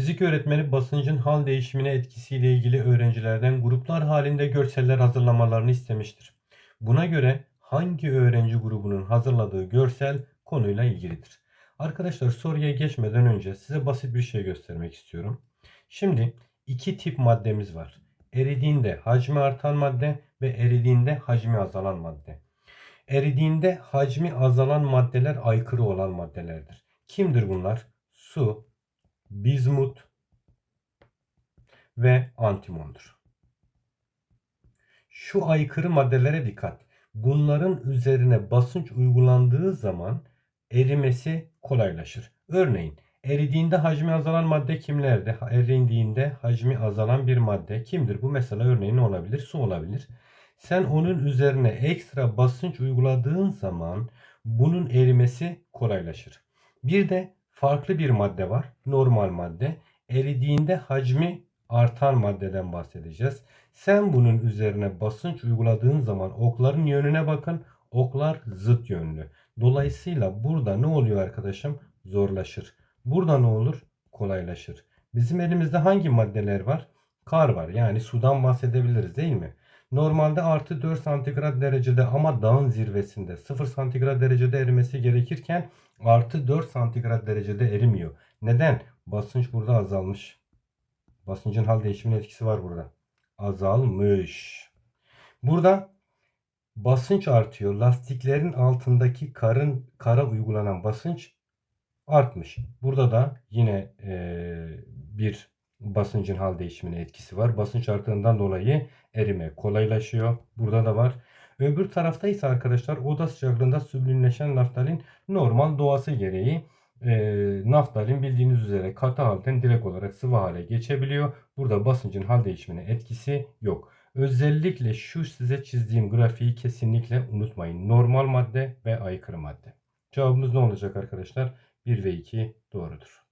Fizik öğretmeni basıncın hal değişimine etkisiyle ilgili öğrencilerden gruplar halinde görseller hazırlamalarını istemiştir. Buna göre hangi öğrenci grubunun hazırladığı görsel konuyla ilgilidir? Arkadaşlar soruya geçmeden önce size basit bir şey göstermek istiyorum. Şimdi iki tip maddemiz var. Eridiğinde hacmi artan madde ve eridiğinde hacmi azalan madde. Eridiğinde hacmi azalan maddeler aykırı olan maddelerdir. Kimdir bunlar? Su, bizmut ve antimondur. Şu aykırı maddelere dikkat. Bunların üzerine basınç uygulandığı zaman erimesi kolaylaşır. Örneğin eridiğinde hacmi azalan madde kimlerde? Eridiğinde hacmi azalan bir madde kimdir? Bu mesela örneğin ne olabilir? Su olabilir. Sen onun üzerine ekstra basınç uyguladığın zaman bunun erimesi kolaylaşır. Bir de farklı bir madde var. Normal madde. Eridiğinde hacmi artan maddeden bahsedeceğiz. Sen bunun üzerine basınç uyguladığın zaman okların yönüne bakın. Oklar zıt yönlü. Dolayısıyla burada ne oluyor arkadaşım? Zorlaşır. Burada ne olur? Kolaylaşır. Bizim elimizde hangi maddeler var? Kar var. Yani sudan bahsedebiliriz değil mi? Normalde artı 4 santigrat derecede ama dağın zirvesinde 0 santigrat derecede erimesi gerekirken artı 4 santigrat derecede erimiyor. Neden? Basınç burada azalmış. Basıncın hal değişiminin etkisi var burada. Azalmış. Burada basınç artıyor. Lastiklerin altındaki karın kara uygulanan basınç artmış. Burada da yine eee, bir basıncın hal değişimine etkisi var. Basınç arttığından dolayı erime kolaylaşıyor. Burada da var. Öbür tarafta ise arkadaşlar oda sıcaklığında süblimleşen naftalin normal doğası gereği e, naftalin bildiğiniz üzere katı halden direkt olarak sıvı hale geçebiliyor. Burada basıncın hal değişimine etkisi yok. Özellikle şu size çizdiğim grafiği kesinlikle unutmayın. Normal madde ve aykırı madde. Cevabımız ne olacak arkadaşlar? 1 ve 2 doğrudur.